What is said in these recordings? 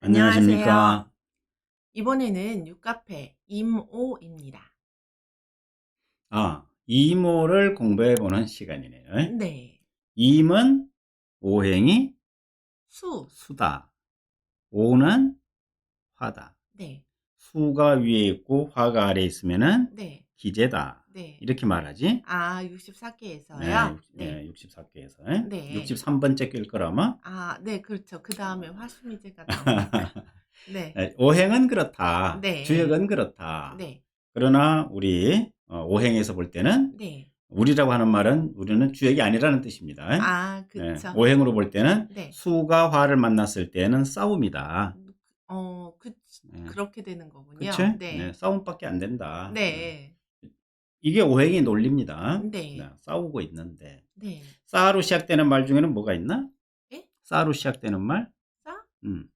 안녕하십니까. 이번에는 육카페 임오입니다. 아, 이모를 공부해 보는 시간이네요. 네. 임은 오행이 수. 수다. 오는 화다. 네. 수가 위에 있고 화가 아래에 있으면은 네. 기재다. 네. 이렇게 말하지. 아, 64개에서요? 네, 64개에서. 네. 63번째 낄 거라마. 아, 네, 그렇죠. 그 다음에 화수미제가 나옵니다. 네. 네, 오행은 그렇다. 네. 주역은 그렇다. 네. 그러나 우리 어, 오행에서 볼 때는 네. 우리라고 하는 말은 우리는 주역이 아니라는 뜻입니다. 아, 네, 그쵸. 오행으로 볼 때는 네. 수가 화를 만났을 때는 싸움이다. 어, 그, 네. 그렇게 되는 거군요. 그치? 네. 네, 싸움밖에 안 된다. 네. 이게 오행의 논리입니다. 네. 네, 싸우고 있는데. 네. 싸로 시작되는 말 중에는 뭐가 있나? 예? 싸로 시작되는 말? 싸? 음,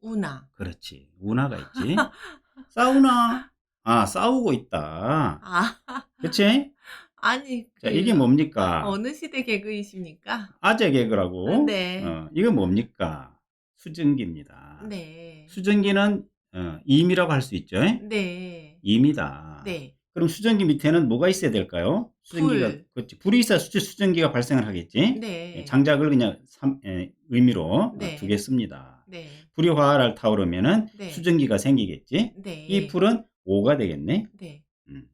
우나. 그렇지. 운하가 있지. 싸우나? 아, 싸우고 있다. 아, 그치? 아니. 자, 그 이게 뭡니까? 어느 시대 개그이십니까? 아재 개그라고. 네. 어, 이거 뭡니까? 수증기입니다. 네. 수증기는 어, 임이라고 할 수 있죠. 네. 임이다. 네. 그럼 수증기 밑에는 뭐가 있어야 될까요? 수증기가 불. 그렇지. 불이 있어야 수, 수증기가 발생을 하겠지. 네. 예, 장작을 그냥 삼- 예, 의미로 네. 두겠습니다. 네. 불이 화를 타오르면은 네. 수증기가 생기겠지. 네. 이 불은 오가 되겠네. 네. 음.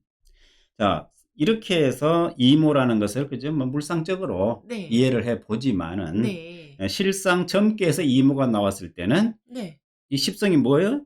자 이렇게 해서 이모라는 것을 그죠? 뭐 물상적으로 네. 이해를 해 보지만은 네. 예, 실상 점괘에서 이모가 나왔을 때는 네. 이 십성이 뭐예요?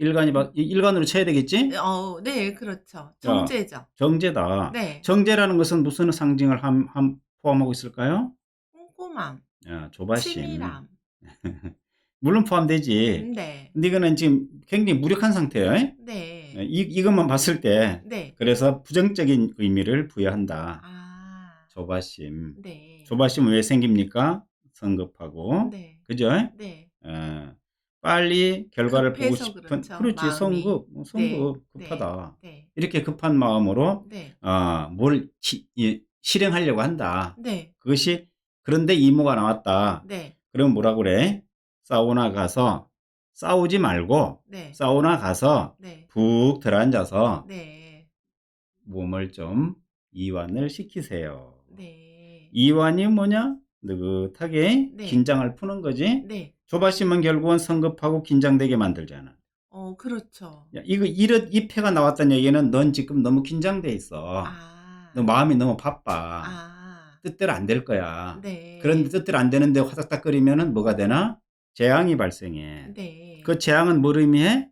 일간이 막 이- 일간으로 쳐야 되겠지? 어, 네, 그렇죠. 정제죠. 정제다. 네. 정제라는 것은 무슨 상징을 함, 함 포함하고 있을까요? 꼼꼼함, 아, 조바심. 치밀함. 물론 포함되지. 네. 근데 이거는 지금 굉장히 무력한 상태예요. 네. 이, 이것만 봤을 때 네. 그래서 부정적인 의미를 부여한다. 아. 조바심. 네. 조바심은 왜 생깁니까? 성급하고. 네. 그죠? 네. 어, 빨리 결과를 보고 싶은 그렇죠, 그렇지. 성급 뭐 성급 네, 급하다 네. 이렇게 급한 마음으로 네. 아, 뭘 시- 이- 실행하려고 한다 네. 그것이 그런데 이모가 나왔다 네. 그럼 뭐라 그래 사우나 가서 싸우지 말고 네. 사우나 가서 네. 푹 들어앉아서 네. 몸을 좀 이완을 시키세요 네. 이완이 뭐냐 느긋하게 네. 긴장을 푸는 거지 네. 조바심은 결국은 성급하고 긴장되게 만들잖아 어, 그렇죠. 야, 이거 이런 이 패가 나왔다는 얘기는 넌 지금 너무 긴장돼 있어. 아. 너 마음이 너무 바빠. 아. 뜻대로 안 될 거야. 네. 그런데 뜻대로 안 되는데 화닥닥 거리면은 뭐가 되나? 재앙이 발생해. 네. 그 재앙은 뭘 의미해?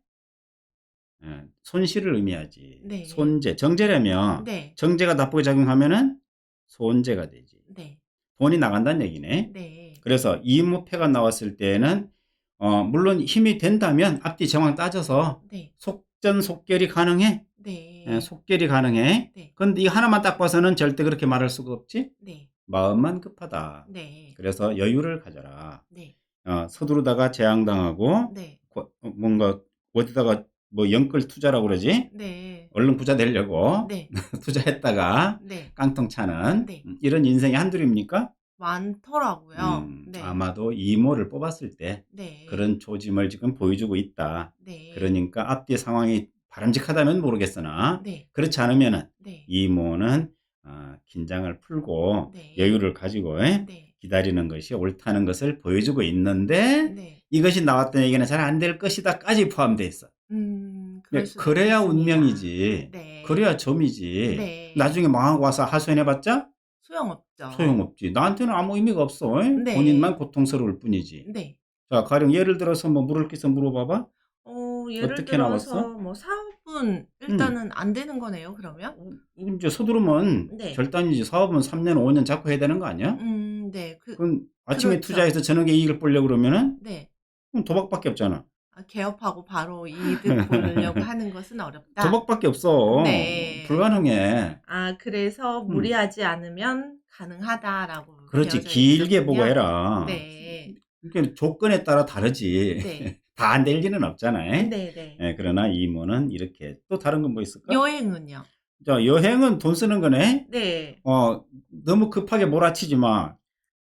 예, 손실을 의미하지. 네. 손재. 정제라면 네. 정제가 나쁘게 작용하면은 손재가 되지. 네. 돈이 나간다는 얘기네. 네. 그래서 이무패가 나왔을 때는 어, 물론 힘이 된다면 앞뒤 정황 따져서 네. 속전속결이 가능해. 네. 예, 속결이 가능해. 네. 근데 이 하나만 딱 봐서는 절대 그렇게 말할 수가 없지. 네. 마음만 급하다. 네. 그래서 여유를 가져라. 네. 어, 서두르다가 재앙당하고 네. 고- 어, 뭔가 어디다가 뭐 영끌 투자라고 그러지? 네. 얼른 부자 되려고 네. 투자했다가 네. 깡통 차는 네. 음, 이런 인생이 한둘입니까? 많더라고요. 음, 네. 아마도 이모를 뽑았을 때 네. 그런 조짐을 지금 보여주고 있다. 네. 그러니까 앞뒤 상황이 바람직하다면 모르겠으나 네. 그렇지 않으면은 네. 이모는 아, 긴장을 풀고 네. 여유를 가지고 에, 네. 기다리는 것이 옳다는 것을 보여주고 있는데 네. 이것이 나왔던 얘기는 잘 안 될 것이다까지 포함되어 있어. 음, 네, 그래야 있겠습니다. 운명이지. 네. 그래야 점이지. 네. 나중에 망하고 와서 하소연해봤자 소용없죠. 소용없지. 나한테는 아무 의미가 없어. 에? 네. 본인만 고통스러울 뿐이지. 네. 자, 가령 예를 들어서 뭐 물을 끼서 물어봐봐. 어, 예를 어떻게 들어서 나왔어? 음. 뭐 사업은 일단은 안 되는 거네요, 그러면? 이건 이제 서두르면 네. 절단이지. 사업은 3년, 5년 잡고 해야 되는 거 아니야? 음, 네. 그, 그럼 아침에 그렇죠. 투자해서 저녁에 이익을 보려고 그러면은 네. 그럼 도박밖에 없잖아. 아, 개업하고 바로 이득 보려고 하는 것은 어렵다. 도박밖에 없어. 네. 불가능해. 아, 그래서 음. 무리하지 않으면 가능하다라고. 그렇지. 되어져 길게 있거든요. 보고 해라. 네. 그러니까 조건에 따라 다르지. 네. 다 안될 리는 없잖아요. 네, 네. 예, 그러나 이모는 이렇게 또 다른 건 뭐 있을까? 여행은요? 자, 여행은 돈 쓰는 거네. 네. 어, 너무 급하게 몰아치지 마.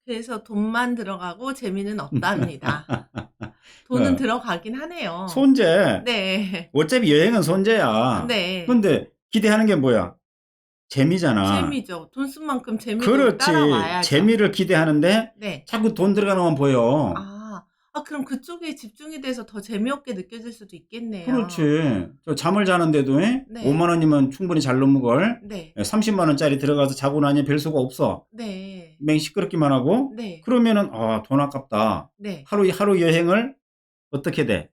그래서 돈만 들어가고 재미는 없답니다. 돈은 어. 들어가긴 하네요. 손재. 네. 어차피 여행은 손재야. 네. 근데 기대하는 게 뭐야? 재미잖아. 재미죠. 돈 쓴 만큼 재미도 그렇지. 따라와야죠. 재미를 기대하는데 네. 자꾸 돈 들어가는 건 보여. 아, 아, 그럼 그쪽에 집중이 돼서 더 재미없게 느껴질 수도 있겠네요. 그렇지. 저 잠을 자는데도 에? 네. 5만 원이면 충분히 잘 넘는 걸. 네. 30만 원짜리 들어가서 자고 나니 별 수가 없어. 네. 맹 시끄럽기만 하고. 네. 그러면은 아, 돈 아깝다. 네. 하루 하루 여행을 어떻게 돼?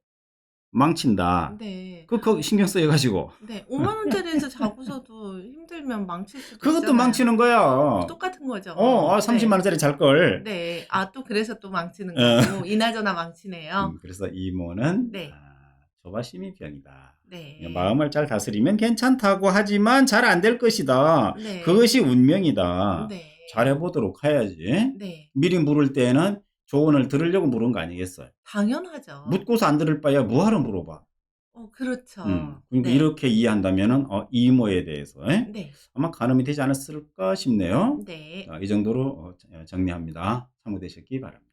망친다. 네. 그, 그 신경 쓰여 가지고. 네. 5만 원짜리에서 자고서도 힘들면 망칠 수도 그것도 있잖아요. 망치는 거야. 똑같은 거죠. 어, 아, 30만 원짜리 잘 걸. 네. 네. 아, 또 그래서 또 망치는 어. 거고. 이나저나 망치네요. 음, 그래서 이모는 네. 아, 조바심이 병이다. 네. 마음을 잘 다스리면 괜찮다고 하지만 잘 안 될 것이다. 네. 그것이 운명이다. 네. 잘해보도록 해야지. 네. 미리 물을 때는 조언을 들으려고 물은 거 아니겠어요? 당연하죠. 묻고서 안 들을 바야 뭐하러 물어봐. 어, 그렇죠. 음, 그러니까 네. 이렇게 이해한다면은 어, 이모에 대해서 에? 네. 아마 가늠이 되지 않았을까 싶네요. 네. 자, 이 정도로 어, 정리합니다. 참고되셨기 바랍니다.